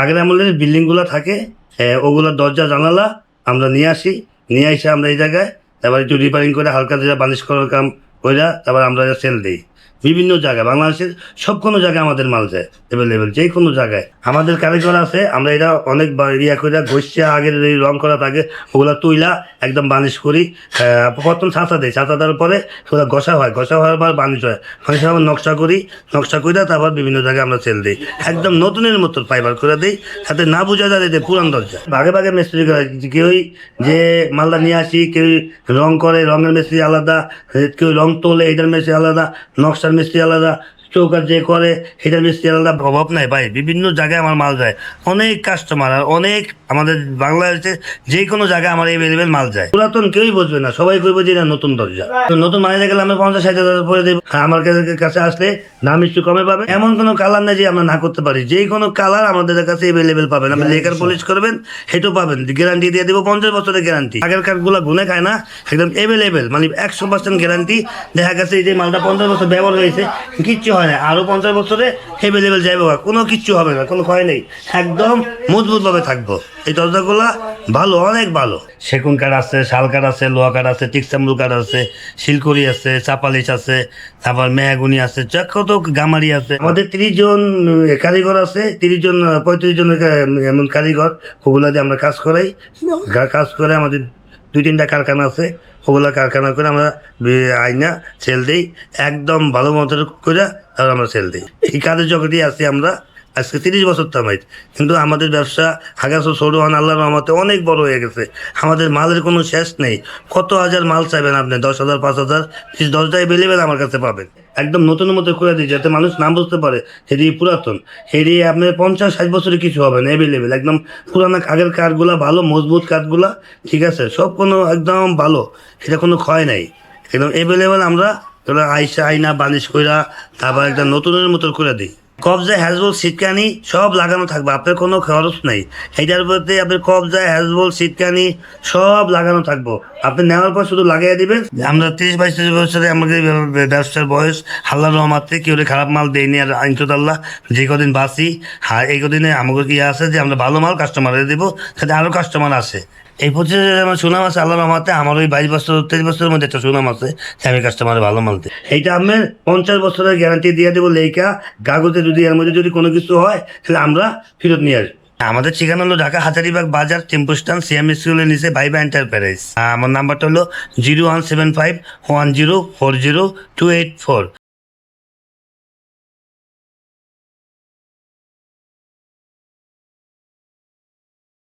আগের আমলের বিল্ডিংগুলো থাকে ওগুলোর দরজা, জানালা আমরা নিয়ে আসি। নিয়ে এসে আমরা এই জায়গায়, তারপর একটু রিপেয়ারিং করে হালকা দিয়ে বালিশ করার কাম করে তারপর আমরা সেল দিই। বিভিন্ন জায়গায়, বাংলাদেশের সব কোনো জায়গায় আমাদের মাল যায় অ্যাভেলেবেল যে কোনো জায়গায়। আমাদের কারিগর আছে, আমরা এটা অনেক ইয়া করে ঘষিয়া আগের রং করা থাকে ওগুলো তুইলা একদম বানিশ করি প্রথম ছাঁচা দেয় ছাঁচা দেওয়ার পরে ওগুলা ঘষা হয়, ঘষা হওয়ার পর বানিশ হয়। বানিশ হওয়ার নকশা করি, নকশা করে তারপর বিভিন্ন জায়গায় আমরা সেল দিই। একদম নতুনের মতো ফাইবার করে দিই, যাতে না বোঝা যায় যে পুরান দরজা। ভাগে ভাগে মিস্ত্রি করা, কেউই যে মালদা নিয়ে আসি কেউ রং করে, রঙের মিস্ত্রি আলাদা, কেউ রং তোলে এটার মিস্ত্রি আলাদা নকশার মিস্ত্রি আলাদা চৌকার যে করে সেটা মিস্ত্রি আলাদা অভাব নাই। ভাই বিভিন্ন জায়গায় আমার মাল যায়। অনেক কাস্টমার আর অনেক আমাদের বাংলাদেশে যে কোনো জায়গায় আমার এভেলেবেল মাল যায়। পুরাতন কেউই বুঝবে না। সবাই কইবে যে এটা নতুন দরজা। নতুন মাইনে গেলে আমরা পঞ্চাশ ষাট হাজার পরে দেবো। আমার কাছে- কাছে আসলে দাম একটু কমে পাবে। এমন কোনো কালার নেই যে আমরা না করতে পারি। যে কোনো কালার আমাদের কাছে এভেলেবেল পাবেন। আপনি লেকার পলিশ করবেন সেটাও পাবেন। গ্যারান্টি দিয়ে দেবো পঞ্চাশ বছরের গ্যারান্টি আগের কাঠগুলো গুনে খায় না। একদম এভেলেবেল মানে একশো পার্সেন্ট গ্যারান্টি দেখা গেছে এই যে মালটা পঞ্চাশ বছর ব্যবহার হয়েছে কিচ্ছু হয় না। আরও পঞ্চাশ বছরে এভেলেবেল যাইবে কোনো কিচ্ছু হবে না, কোনো ক্ষয় নেই। একদম মজবুতভাবে থাকব। এই দরজাগুলা ভালো, অনেক ভালো। সেগুন কাঠ আছে, শাল কাঠ আছে, লোহা কাঠ আছে টিকসামরু কাঠ আছে শিলকুড়ি আছে, চাপালিশ আছে, তারপর মেহাগুনি আছে কত গামারি আছে। আমাদের তিরিশ জন কারিগর আছে, তিরিশ জন, পঁয়ত্রিশ জন এমন কারিগর। ওগুলা দিয়ে আমরা কাজ করাই। কাজ করে আমাদের দুই তিনটা কারখানা আছে, ওগুলো কারখানা করে আমরা আইনা সেল দিই, একদম ভালো মতো করে তারপর আমরা সেল দিই। এই কাজের জগতেই আছি আমরা। আজকে তিরিশ বছর তামাই কিন্তু আমাদের ব্যবসা হাগাছো সরুয়ান আল্লাহর রহমতে অনেক বড় হয়ে গেছে। আমাদের মালের কোনো শেষ নেই। কত হাজার মাল চাইবেন আপনি? দশ হাজার, পাঁচ হাজার? দশটাই বেলেবেল আমার কাছে পাবেন। একদম নতুন মতো করে দিই যাতে মানুষ না বুঝতে পারে সেটি পুরাতন। সেটি আপনার পঞ্চাশ, ষাট বছরে কিছু হবে না অ্যাভেলেবেল একদম পুরানো আগের কাঠগুলা ভালো, মজবুত কাঠগুলা, ঠিক আছে? সব কোনো একদম ভালো। সেটা কোনো ক্ষয় নাই। একদম অ্যাভেলেবেল আমরা আইসা আইনা বালিশ কইরা তারপর একটা নতুনের মতো করে দিই। কবজা হ্যাজবল সিটকানি সব লাগানো থাকবে, আপনার কোনো খরচ নেই। এটার প্রতি আপনার কবজা হ্যাজবল সিটকানি সব লাগানো থাকব। আপনি নেওয়ার পর শুধু লাগাই দিবেন। আমরা তিরিশ বাইশ বছরে আমাদের ব্য- ব্যবসার বয়স হাল্লা রহমাতে কেউ খারাপ মাল দেয়নি আর আইনতোদাল্লাহ যে কদিন বাঁচি হ্যাঁ এই কদিনে আমাকে কি আছে যে আমরা ভালো মাল কাস্টমারে দেবো যাতে আরও কাস্টমার আসে এই পঁচিশ আমার সুনাম আছে আল্লাহ রহমাতে আমার ওই বাইশ বছর, তেইশ বছরের মধ্যে একটা সুনাম আছে আমি কাস্টমারে ভালো দিই। এইটা আমি পঞ্চাশ বছরের গ্যারান্টি দিয়ে দেবো লেখা কাগজে যদি, এর মধ্যে যদি কোনো কিছু হয়, তাহলে আমরা ফেরত নিয়ে আসব। আমাদের ঠিকানা হলো ঢাকা হাজারিবাগ বাজার টেম্পো স্ট্যান্ড সিএম স্কুলের নিচে ভাইবা এন্টারপ্রাইজ। আমার নাম্বারটা হলো zero one seven five one zero four zero two eight four.